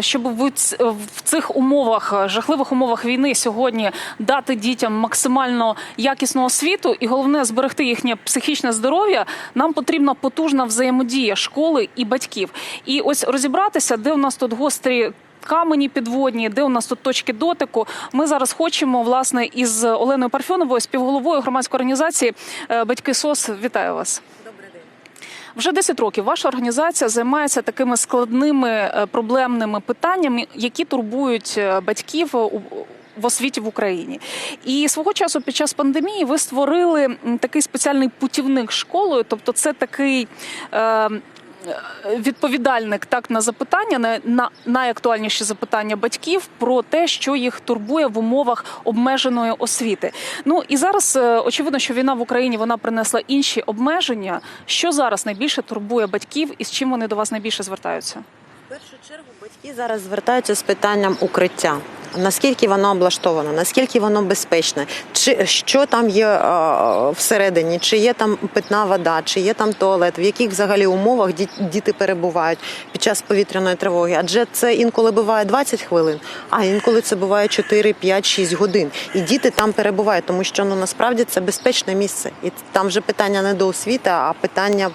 Щоб в цих умовах, жахливих умовах війни сьогодні дати дітям максимально якісну освіту і головне зберегти їхнє психічне здоров'я, нам потрібна потужна взаємодія школи і батьків. І ось розібратися, де у нас тут гострі. Камені підводні, де у нас тут точки дотику. Ми зараз хочемо власне із Оленою Парфьоновою, співголовою громадської організації е, Батьки СОС. Вітаю вас. Вже 10 років ваша організація займається такими складними е, проблемними питаннями, які турбують е, батьків в освіті в Україні. І свого часу під час пандемії ви створили такий спеціальний путівник школою, тобто це такий. Е, Відповідальник так на запитання, на, на найактуальніші запитання батьків про те, що їх турбує в умовах обмеженої освіти. Ну і зараз е, очевидно, що війна в Україні вона принесла інші обмеження. Що зараз найбільше турбує батьків і з чим вони до вас найбільше звертаються? В першу чергу батьки зараз звертаються з питанням укриття. Наскільки воно облаштовано, наскільки воно безпечне, чи що там є е, всередині, чи є там питна вода, чи є там туалет, в яких взагалі умовах діти перебувають під час повітряної тривоги? Адже це інколи буває 20 хвилин, а інколи це буває 4, 5, 6 годин. І діти там перебувають, тому що ну насправді це безпечне місце, і там вже питання не до освіти, а питання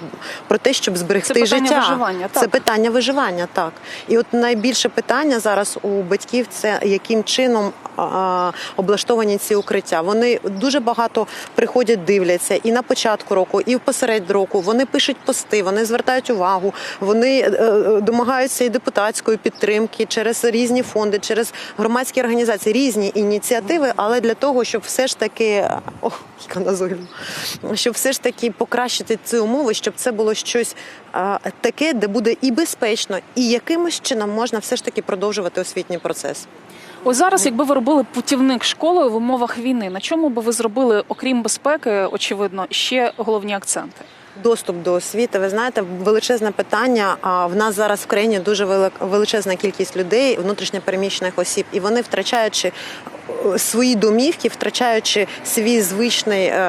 про те, щоб зберегти Це питання життя. виживання, Це питання виживання, так. І от найбільше питання зараз у батьків це яким чином облаштовані ці укриття. Вони дуже багато приходять, дивляться і на початку року, і посеред року. Вони пишуть пости, вони звертають увагу, вони е, е, домагаються і депутатської підтримки через різні фонди, через громадські організації, різні ініціативи, але для того, щоб все ж таки щоб все ж таки покращити ці умови, щоб це було щось таке, де буде і безпечно, і якимось чином можна все ж таки продовжувати освітній процес. Ось зараз, якби ви робили путівник школою в умовах війни, на чому би ви зробили, окрім безпеки, очевидно, ще головні акценти? Доступ до освіти, ви знаєте, величезне питання. А в нас зараз в країні дуже величезна кількість людей, внутрішньопереміщених осіб, і вони втрачаючи свої домівки, втрачаючи свій звичний е,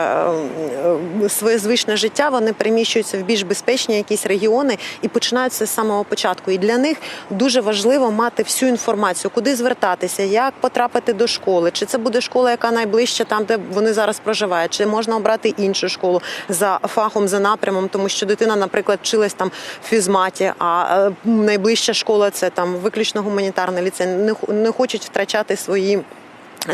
е, своє звичне життя, вони переміщуються в більш безпечні якісь регіони і починають це з самого початку. І для них дуже важливо мати всю інформацію, куди звертатися, як потрапити до школи, чи це буде школа, яка найближча там, де вони зараз проживають, чи можна обрати іншу школу за фахом, за напрямом, тому що дитина, наприклад, вчилась там в фізматі, а е, найближча школа це там виключно гуманітарний ліцей. Не хочуть втрачати свої.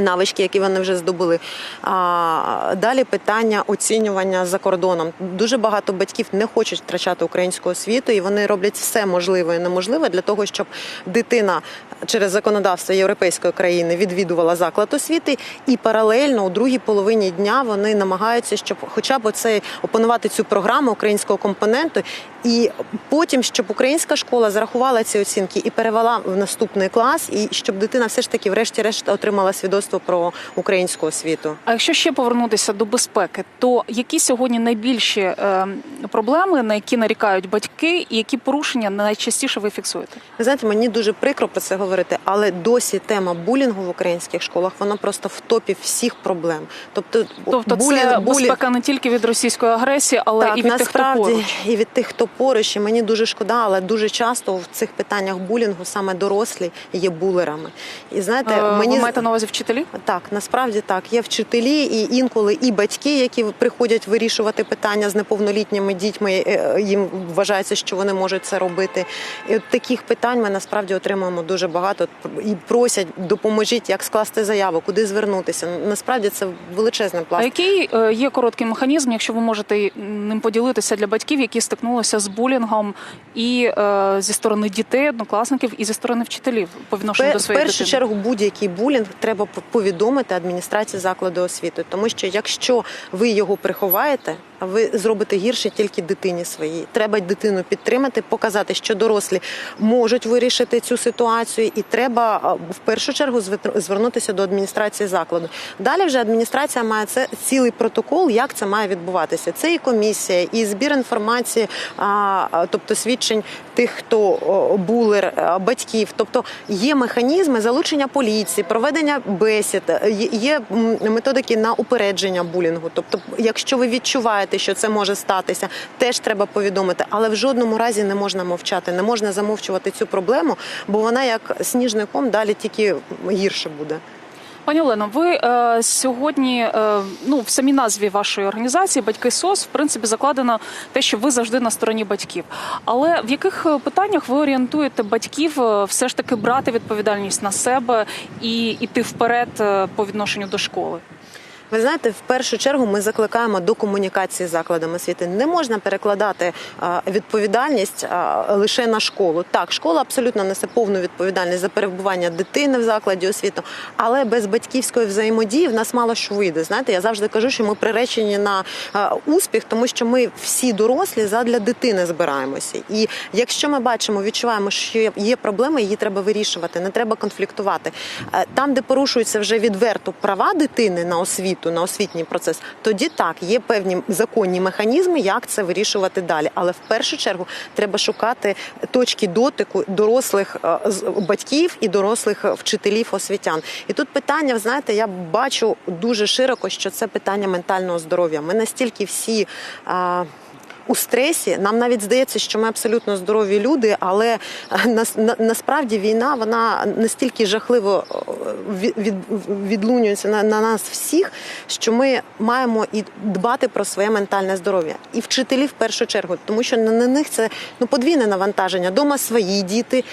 Навички, які вони вже здобули. А, далі питання оцінювання за кордоном. Дуже багато батьків не хочуть втрачати українську освіту, і вони роблять все можливе і неможливе для того, щоб дитина через законодавство європейської країни відвідувала заклад освіти, і паралельно у другій половині дня вони намагаються, щоб хоча б оцей опанувати цю програму українського компоненту, і потім, щоб українська школа зарахувала ці оцінки і перевела в наступний клас, і щоб дитина все ж таки, врешті-решт, отримала свідоцтво про українську освіту. А якщо ще повернутися до безпеки, то які сьогодні найбільші е, проблеми, на які нарікають батьки, і які порушення найчастіше ви фіксуєте? Ви знаєте, мені дуже прикро про це говорити, але досі тема булінгу в українських школах вона просто в топі всіх проблем. Тобто, Тобто, це безпека не тільки від російської агресії, але так, і від тих, хто насправді поруч. і від тих, хто поруч, і мені дуже шкода, але дуже часто в цих питаннях булінгу саме дорослі є булерами. І знаєте, Е, мені ви маєте на увазі вчителі? так, насправді так. Є вчителі і інколи і батьки, які приходять вирішувати питання з неповнолітніми дітьми. е, Їм вважається, що вони можуть це робити. І от таких питань ми насправді отримуємо дуже багато і просять допоможіть, як скласти заяву, куди звернутися. Насправді це величезний А який е, є короткий механізм, якщо ви можете ним поділитися для батьків, які стикнулися з булінгом і е, зі сторони дітей, однокласників, і зі сторони вчителів по відношенню Пе- до В своєї першу дитини? чергу будь-який булінг треба повідомити адміністрації закладу освіти, тому що якщо ви його приховаєте, ви зробите гірше тільки дитині своїй. Треба дитину підтримати, показати, що дорослі можуть вирішити цю ситуацію, і треба в першу чергу звернутися до адміністрації закладу. Далі вже адміністрація має це цілий протокол, як це має відбуватися. Це і комісія, і збір інформації, тобто свідчень тих, хто булер, батьків. Тобто є механізми залучення поліції, проведення бесід, є- є методики на упередження булінгу. Тобто, якщо ви відчуваєте, розуміти, що це може статися, теж треба повідомити. Але в жодному разі не можна мовчати, не можна замовчувати цю проблему, бо вона як сніжний ком далі тільки гірше буде. Пані Олено, ви е, сьогодні е, ну в самій назві вашої організації Батьки СОС в принципі закладено те, що ви завжди на стороні батьків. Але в яких е, питаннях ви орієнтуєте батьків е, все ж таки брати відповідальність на себе і йти вперед е, по відношенню до школи? Ви знаєте, в першу чергу ми закликаємо до комунікації з закладами освіти. Не можна перекладати відповідальність лише на школу. Так, школа абсолютно несе повну відповідальність за перебування дитини в закладі освіти, але без батьківської взаємодії в нас мало що вийде. Знаєте, я завжди кажу, що ми приречені на успіх, тому що ми всі дорослі задля дитини збираємося. І якщо ми бачимо, відчуваємо, що є- проблеми, її треба вирішувати, не треба конфліктувати. Е, Там, де порушуються вже відверто права дитини на освіту, на освітній процес, тоді так є певні законні механізми, як це вирішувати далі. Але в першу чергу треба шукати точки дотику дорослих е, батьків і дорослих е, вчителів освітян. І тут питання, знаєте, я бачу дуже широко, що це питання ментального здоров'я. Ми настільки всі. У стресі нам навіть здається, що ми абсолютно здорові люди, але е, нас- на, насправді війна вона настільки жахливо е, від, від, відлунюється на, на нас всіх, що ми маємо і дбати про своє ментальне здоров'я. І вчителі в першу чергу, тому що на, на них це ну подвійне навантаження. Дома свої діти,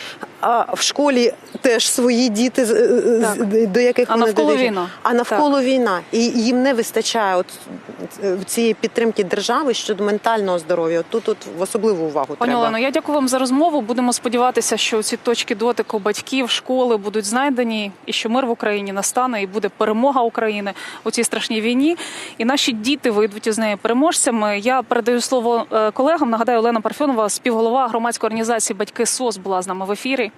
а в школі теж свої діти, Так. до яких А вони навколо війна. А навколо війна, і їм не вистачає от е, цієї підтримки держави щодо ментального здоров'я. Тут тут в особливу увагу Пані треба. Олено, я дякую вам за розмову. Будемо сподіватися, що ці точки дотику батьків, школи будуть знайдені, і що мир в Україні настане, і буде перемога України у цій страшній війні. І наші діти вийдуть із неї переможцями. Я передаю слово е, колегам. Нагадаю, Олена Парфьонова, співголова громадської організації Батьки СОС була з нами в ефірі.